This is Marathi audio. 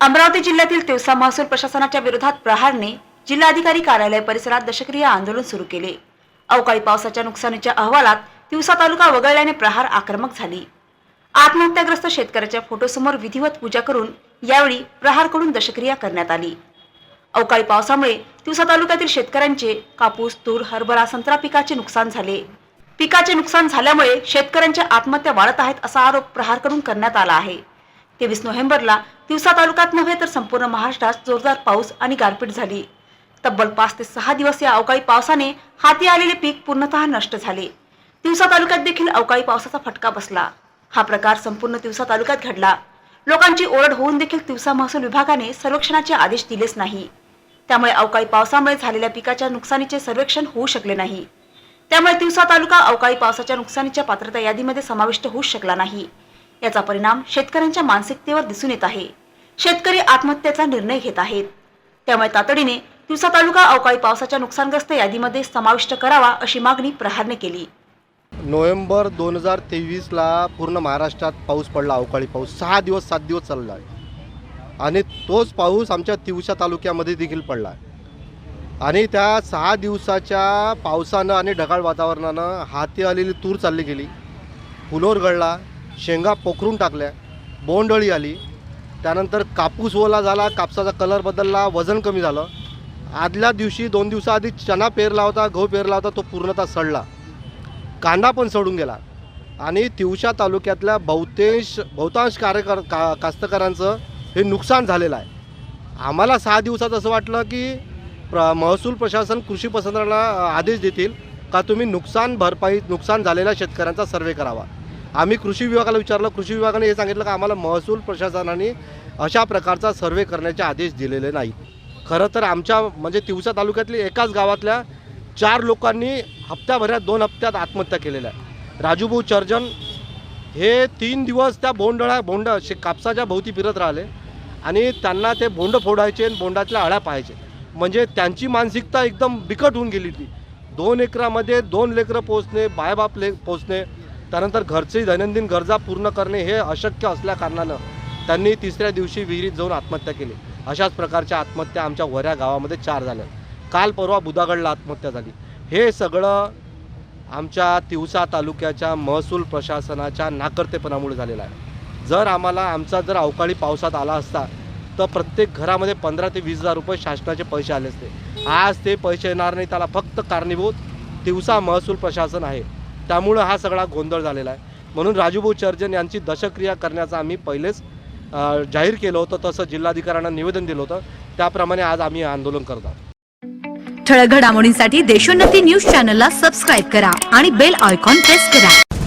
अमरावती जिल्ह्यातील तिवसा महसूल प्रशासनाच्या विरोधात प्रहारने जिल्हाधिकारी कार्यालय परिसरात दशक्रिया आंदोलन सुरू केले. अवकाळी पावसाच्या नुकसानीच्या अहवालात तिवसा तालुका वगळल्याने प्रहार आक्रमक झाली. आत्महत्याग्रस्त शेतकऱ्याच्या फोटोसमोर विधिवत पूजा करून यावेळी प्रहारकडून दशक्रिया करण्यात आली. अवकाळी पावसामुळे तिवसा तालुक्यातील शेतकऱ्यांचे कापूस तूर हरभरा संत्रा पिकाचे नुकसान झाले. पिकाचे नुकसान झाल्यामुळे शेतकऱ्यांच्या आत्महत्या वाढत आहेत असा आरोप प्रहारकडून करण्यात आला आहे. तेवीस नोव्हेंबरला दिवसा तालुक्यात नव्हे तर संपूर्ण महाराष्ट्रात जोरदार पाऊस आणि गारपीट झाली. तब्बल पाच ते सहा दिवस या अवकाळी पावसाने हाती आलेले पीक पूर्णतः नष्ट झाले. दिवसा तालुक्यात देखील अवकाळी पावसाचा फटका बसला. हा प्रकार संपूर्ण दिवसा तालुक्यात घडला. लोकांची ओरड होऊन देखील दिवसा महसूल विभागाने सर्वेक्षणाचे आदेश दिलेच नाही. त्यामुळे अवकाळी पावसामुळे झालेल्या पिकाच्या नुकसानीचे सर्वेक्षण होऊ शकले नाही. त्यामुळे दिवसा तालुका अवकाळी पावसाच्या नुकसानीच्या पात्रता यादीमध्ये समाविष्ट होऊ शकला नाही. याचा परिणाम शेतकऱ्यांच्या मानसिकतेवर दिसून येत आहे. शेतकरी आत्महत्येचा निर्णय घेत आहेत. त्यामुळे तातडीने तिवसा तालुका अवकाळी पावसाच्या नुकसानग्रस्त यादीमध्ये समाविष्ट करावा अशी मागणी प्रहारने केली. नोव्हेंबर दोन हजार तेवीसला पूर्ण महाराष्ट्रात पाऊस पडला अवकाळी पाऊस. सहा दिवस सात दिवस चालला. आहे आणि तोच पाऊस आमच्या तिवसा तालुक्यामध्ये देखील पडला. आहे आणि त्या सहा दिवसाच्या पावसानं आणि ढगाळ वातावरणानं हाती आलेली तूर चालली गेली. फुलोर गळला. शेंगा पोखरून टाकल्या बोंडअळी आली त्यानंतर कापूस ओला झाला कापसाचा कलर बदलला वजन कमी झालं. आदल्या दिवशी दोन दिवसाआधी चना पेरला होता गहू पेरला होता तो पूर्णतः सडला. कांदा पण सडून गेला. आणि तिवशा तालुक्यातल्या बहुतेश बहुतांश कार्यकर का कास्तकारांचं हे नुकसान झालेलं आहे. आम्हाला सहा दिवसात असं वाटलं की प्र महसूल प्रशासन कृषी पसंतांना आदेश देतील का तुम्ही नुकसान भरपाई नुकसान झालेल्या शेतकऱ्यांचा सर्वे करावा. आम्ही कृषी विभागाला विचारलं कृषी विभागाने हे सांगितलं का आम्हाला महसूल प्रशासनाने अशा प्रकारचा सर्वे करण्याचे आदेश दिलेले नाही. खरं तर आमच्या म्हणजे तिवसा तालुक्यातली एकाच गावातल्या चार लोकांनी हप्त्याभरात दोन हप्त्यात आत्महत्या केलेल्या आहे राजूभाऊ चर्जन हे तीन दिवस त्या बोंडळा बोंड शे कापसाच्या भोवती फिरत राहिले आणि त्यांना ते बोंड फोडायचे आणि बोंडातल्या अळ्या पाहायचे. म्हणजे त्यांची मानसिकता एकदम बिकट होऊन गेली ती दोन एकरामध्ये दोन लेकरं पोचणे बायबाप ले पोचणे त्यानंतर घरची दैनंदिन गरजा पूर्ण करणे हे अशक्य असल्या कारणानं त्यांनी तिसऱ्या दिवशी विहिरीत जाऊन आत्महत्या केली. अशाच प्रकारच्या आत्महत्या आमच्या वऱ्या गावामध्ये चार झाल्या. काल परवा बुधागडला आत्महत्या झाली. हे सगळं आमच्या तिवसा तालुक्याच्या महसूल प्रशासनाच्या नाकर्तेपणामुळे झालेलं आहे. जर आम्हाला आमचा जर अवकाळी पावसात आला असता तर प्रत्येक घरामध्ये पंधरा ते वीस हजार रुपये शासनाचे पैसे आले असते. आज ते पैसे येणार नाही त्याला फक्त कारणीभूत तिवसा महसूल प्रशासन आहे. त्यामुळं हा सगळा गोंधळ झालेला आहे. म्हणून राजूभाऊ चर्जन यांची दशक्रिया करण्याचं आम्ही पहिलेच जाहीर केलं होतं तसं जिल्हाधिकाऱ्यांना निवेदन दिलं होतं. त्याप्रमाणे आज आम्ही आंदोलन करत आहोत. ठळक घडामोडींसाठी देशोन्नती न्यूज चॅनलला सबस्क्राईब करा आणि बेल आयकॉन प्रेस करा.